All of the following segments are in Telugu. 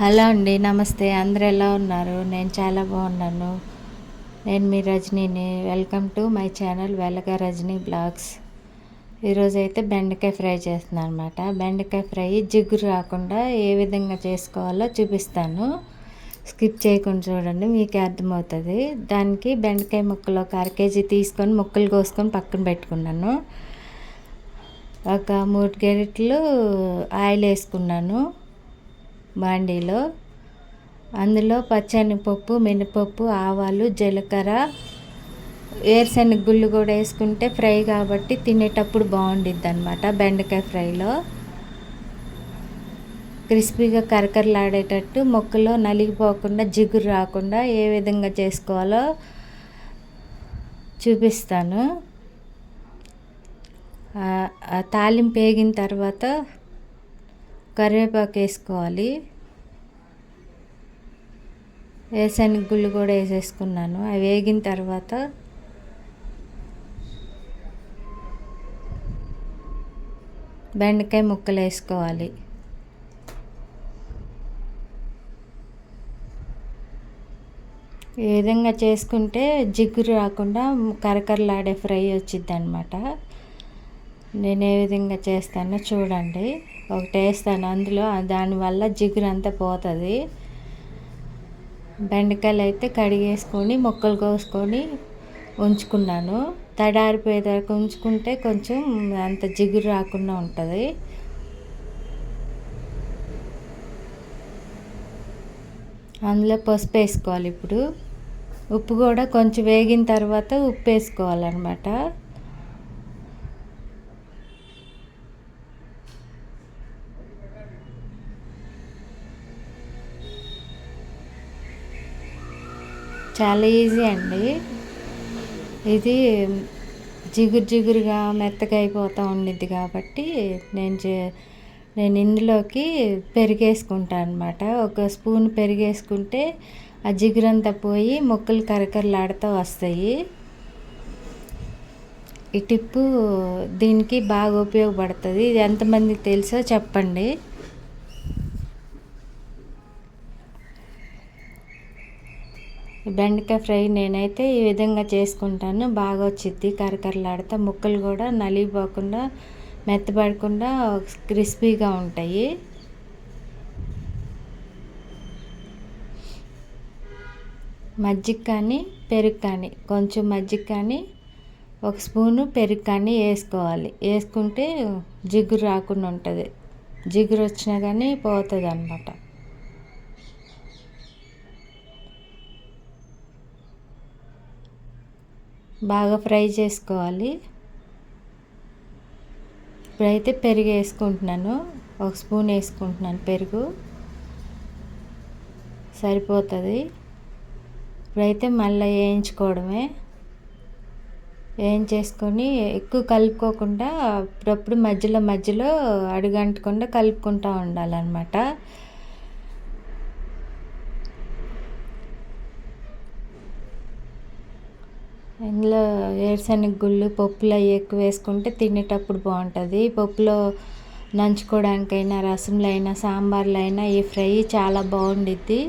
హలో అండి నమస్తే. అందరు ఎలా ఉన్నారు? నేను చాలా బాగున్నాను. నేను మీ రజనీని. Welcome to my channel Velaga Rajani blogs. ఈరోజు అయితే బెండకాయ ఫ్రై చేస్తున్నాను అనమాట బెండకాయ ఫ్రై జిగురు రాకుండా ఏ విధంగా చేసుకోవాలో చూపిస్తాను. స్కిప్ చేయకుండా చూడండి మీకు అర్థమవుతుంది. దానికి బెండకాయ ముక్కలు ఒక అర కేజీ తీసుకొని ముక్కలు కోసుకొని పక్కన పెట్టుకున్నాను. ఒక మూడు గెరిట్లు ఆయిల్ వేసుకున్నాను. బాండీలో. అందులో పచ్చనిపప్పు మినపప్పు ఆవాలు జీలకర్ర వేరుశనగ గుళ్ళు కూడా వేసుకుంటే ఫ్రై కాబట్టి తినేటప్పుడు బాగుండిద్ది అనమాట బెండకాయ ఫ్రైలో. క్రిస్పీగా కరకరలాడేటట్టు మొక్కలో నలిగిపోకుండా జిగురు రాకుండా ఏ విధంగా చేసుకోవాలో చూపిస్తాను. తాలింపు వేగిన తర్వాత కరివేపాకు వేసుకోవాలి. వేసని గుళ్ళు కూడా వేసేసుకున్నాను. అవి వేగిన తర్వాత బెండకాయ ముక్కలు వేసుకోవాలి. ఈ విధంగా చేసుకుంటే జిగురు రాకుండా కరకరలాడే ఫ్రై వచ్చిద్ది అనమాట నేను ఏ విధంగా చేస్తానో చూడండి. ఒకటి వేస్తాను. అందులో దానివల్ల జిగురు అంతా పోతుంది. బెండకాయలు అయితే కడిగేసుకొని ముక్కలు కోసుకొని ఉంచుకున్నాను. తడారిపోయేదాకా ఉంచుకుంటే కొంచెం అంత జిగురు రాకుండా ఉంటుంది. అందులో పసుపు వేసుకోవాలి ఇప్పుడు. ఉప్పు కూడా కొంచెం వేగిన తర్వాత ఉప్పు వేసుకోవాలన్నమాట. చాలా ఈజీ అండి. ఇది జిగురు జిగురుగా మెత్తగా అయిపోతూ ఉండిద్ది కాబట్టి నేను చే నేను ఇందులోకి పెరిగేసుకుంటాను అనమాట ఒక స్పూన్ పెరిగేసుకుంటే ఆ జిగురంతా పోయి మొక్కలు కరకరలాడుతూ వస్తాయి. ఈ టిప్పు దీనికి బాగా ఉపయోగపడుతుంది. ఇది ఎంతమందికి తెలుసో చెప్పండి. బెండకాయ ఫ్రై నేనైతే ఈ విధంగా చేసుకుంటాను. బాగా వచ్చిద్ది కరకరలాడుతా. ముక్కలు కూడా నలిగిపోకుండా మెత్తపడకుండా క్రిస్పీగా ఉంటాయి. మజ్జిగ కానీ పెరుగు కానీ కొంచెం మజ్జిగ కానీ ఒక స్పూను పెరుగు కానీ వేసుకోవాలి. వేసుకుంటే జిగురు రాకుండా ఉంటుంది. జిగురు వచ్చినా కానీ పోతుంది అనమాట బాగా ఫ్రై చేసుకోవాలి. ఇప్పుడైతే పెరుగు వేసుకుంటున్నాను. ఒక స్పూన్ వేసుకుంటున్నాను పెరుగు. సరిపోతుంది. ఇప్పుడైతే మళ్ళీ వేయించుకోవడమే. వేయించేసుకొని ఎక్కువ కలుపుకోకుండా అప్పుడప్పుడు మధ్యలో మధ్యలో అడుగంటకుండా కలుపుకుంటూ ఉండాలన్నమాట. ఇందులో వేరుశనగ గుళ్ళు పప్పులు అవి ఎక్కువ వేసుకుంటే తినేటప్పుడు బాగుంటుంది. పప్పులో నంచుకోవడానికైనా రసంలో అయినా సాంబార్లో అయినా ఈ ఫ్రై చాలా బాగుండిద్ది.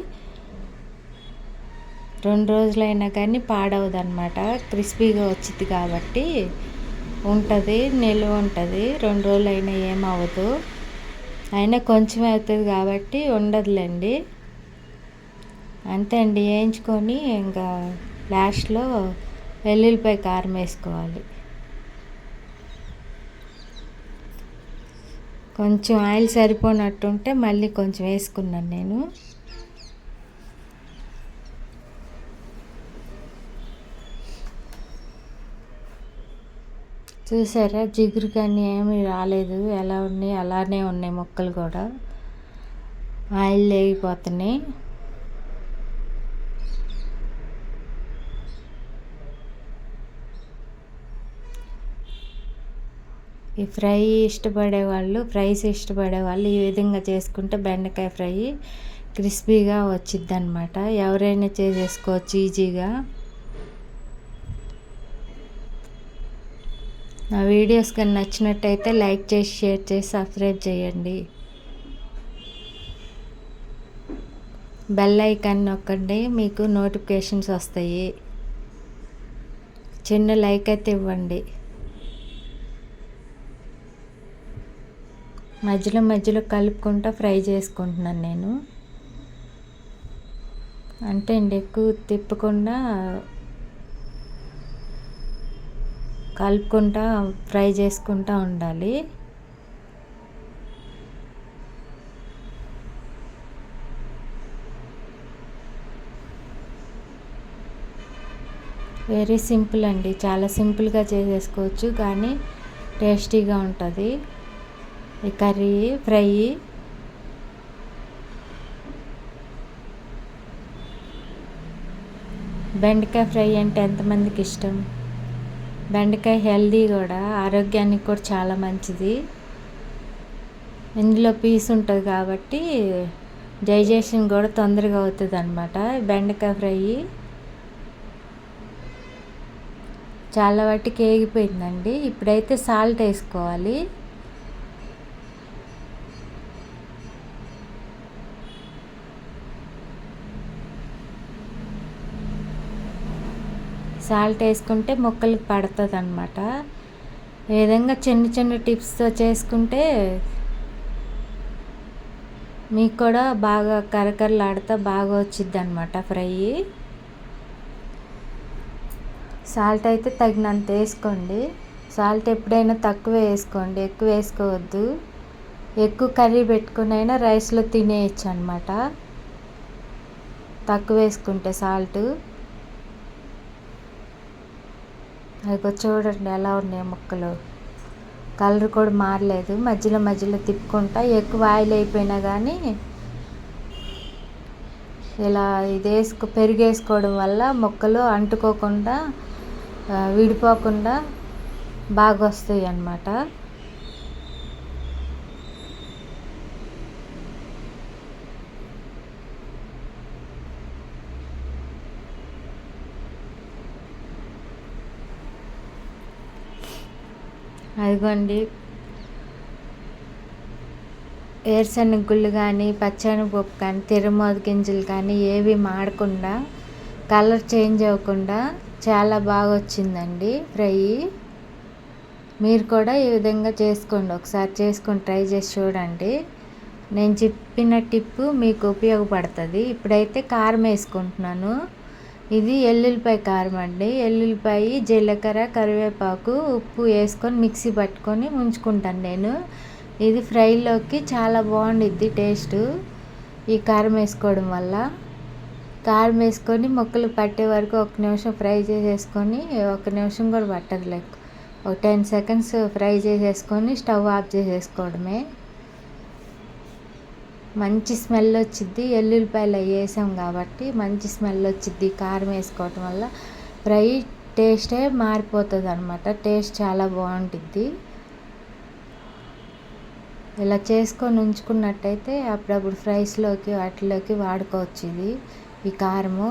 రెండు రోజులైనా కానీ పాడవదు అనమాట క్రిస్పీగా వచ్చింది కాబట్టి ఉంటుంది నిల్వ ఉంటుంది. రెండు రోజులు అయినా ఏమవ్వదు అయినా కొంచెం అవుతుంది కాబట్టి ఉండదులేండి. అంతే అండి వేయించుకొని ఇంకా లాస్ట్లో వెల్లుల్లిపాయ కారం వేసుకోవాలి. కొంచెం ఆయిల్ సరిపోనట్టుంటే మళ్ళీ కొంచెం వేసుకున్నాను నేను. చూసారా జిగురు కానీ ఏమీ రాలేదు. ఎలా ఉన్నాయి? అలానే ఉన్నాయి మొక్కలు కూడా. ఆయిల్ లేగిపోతున్నాయి. ఈ ఫ్రై ఇష్టపడే వాళ్ళు ఫ్రైస్ ఇష్టపడే వాళ్ళు ఈ విధంగా చేసుకుంటే బెండకాయ ఫ్రై క్రిస్పీగా వచ్చిద్ది అనమాట ఎవరైనా చేసేసుకోవచ్చు ఈజీగా. నా వీడియోస్ కానీ నచ్చినట్టయితే లైక్ చేసి షేర్ చేసి సబ్స్క్రైబ్ చేయండి. బెల్ ఐకాన్ నొక్కండి మీకు నోటిఫికేషన్స్ వస్తాయి. చిన్న లైక్ అయితే ఇవ్వండి. మధ్యలో మధ్యలో కలుపుకుంటూ ఫ్రై చేసుకుంటున్నాను నేను. అంటే అండి ఎక్కువ తిప్పకుండా కలుపుకుంటా ఫ్రై చేసుకుంటా ఉండాలి. వెరీ సింపుల్ అండి. చాలా సింపుల్గా చేసేసుకోవచ్చు కానీ టేస్టీగా ఉంటుంది. ఈ కర్రీ ఫ్రై. బెండకాయ ఫ్రై అంటే ఎంతమందికి ఇష్టం? బెండకాయ హెల్దీ కూడా ఆరోగ్యానికి కూడా చాలా మంచిది. ఇందులో పీస్ ఉంటుంది కాబట్టి డైజెషన్ కూడా తొందరగా అవుతుంది అనమాట బెండకాయ ఫ్రై. చాలా వాటికి ఏగిపోయిందండి. ఇప్పుడైతే సాల్ట్ వేసుకోవాలి. సాల్ట్ వేసుకుంటే మొక్కలు పడుతుంది అనమాట ఈ విధంగా చిన్న చిన్న టిప్స్తో చేసుకుంటే మీకు కూడా బాగా కరకరలాడుతూ బాగా వచ్చిద్ది అనమాట ఫ్రై. సాల్ట్ అయితే తగినంత వేసుకోండి. సాల్ట్ ఎప్పుడైనా తక్కువ వేసుకోండి. ఎక్కువ వేసుకోవద్దు. ఎక్కువ కర్రీ పెట్టుకునైనా రైస్లో తినేయచ్చు అనమాట తక్కువ వేసుకుంటే సాల్ట్. అదిగో చూడండి ఎలా ఉన్నాయి ముక్కలు. కలర్ కూడా మారలేదు. మధ్యలో మధ్యలో తిప్పుకుంటా ఎక్కువ ఆయిల్ అయిపోయినా కానీ ఇలా ఇది వేసుకో పెరిగేసుకోవడం వల్ల మొక్కలు అంటుకోకుండా విడిపోకుండా బాగా వస్తాయి అన్నమాట అదిగోండి. వేరుశనగ గుళ్ళు కానీ పచ్చనిపప్పు కానీ తిరుమోద గింజలు కానీ ఏవి మాడకుండా కలర్ చేంజ్ అవ్వకుండా చాలా బాగా వచ్చిందండి ఫ్రై మీరు కూడా ఈ విధంగా చేసుకోండి. ఒకసారి చేసుకొని ట్రై చేసి చూడండి. నేను చెప్పిన టిప్పు మీకు ఉపయోగపడుతుంది. ఇప్పుడైతే కారం వేసుకుంటున్నాను. ఇది ఎల్లుల్లిపాయ కారం అండి. ఎల్లుల్లిపాయ జీలకర్ర కరివేపాకు ఉప్పు వేసుకొని మిక్సీ పట్టుకొని ఉంచుకుంటాను నేను. ఇది ఫ్రైలోకి చాలా బాగుండిద్ది టేస్ట్. ఈ కారం వేసుకోవడం వల్ల. కారం వేసుకొని మొక్కలు పట్టే వరకు ఒక నిమిషం ఫ్రై చేసేసుకొని ఒక నిమిషం కూడా పట్టదు లైక్ ఒక టెన్ సెకండ్స్ ఫ్రై చేసేసుకొని స్టవ్ ఆఫ్ చేసేసుకోవడమే. మంచి స్మెల్ వచ్చిద్ది. ఎల్లుల్లిపాయలు వేసాం కాబట్టి మంచి స్మెల్ వచ్చిద్ది. కారం వేసుకోవటం వల్ల ఫ్రై టేస్టే మారిపోతుంది అనమాట టేస్ట్ చాలా బాగుంటుంది ఇలా చేసుకొని ఉంచుకున్నట్టయితే అప్పుడప్పుడు ఫ్రైస్లోకి వాటిలోకి వాడుకోవచ్చు ఇది ఈ కారము.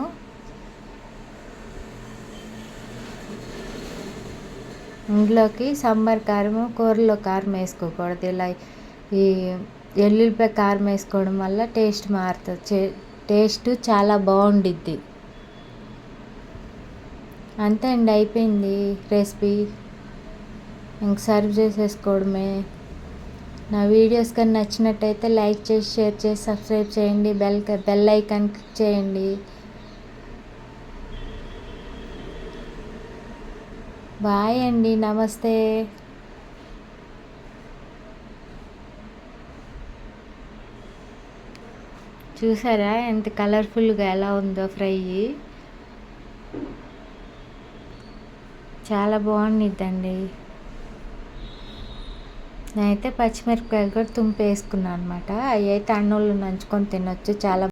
ఇందులోకి సాంబార్ కారము కూరలో కారం వేసుకోకూడదు. ఇలా ఈ ఎల్లుల్లిపాయ కారం వేసుకోవడం వల్ల టేస్ట్ మారుతుంది. టేస్ట్ చాలా బాగుండిద్ది. అంతే అండి అయిపోయింది రెసిపీ. ఇంక సర్వ్ చేసేసుకోవడమే. నా వీడియోస్ కానీ నచ్చినట్టయితే లైక్ చేసి షేర్ చేసి సబ్స్క్రైబ్ చేయండి. బెల్ బెల్ ఐకాన్ క్లిక్ చేయండి. బాయ్ అండి నమస్తే. చూసారా? ఎంత కలర్ఫుల్గా ఎలా ఉందో ఫ్రై. చాలా బాగుండిద్దండి. నేనైతే పచ్చిమిరపకాయలు కూడా తుంపేసుకున్నాను అనమాట అవి అయితే అన్నంలో నంచుకొని తినొచ్చు. చాలా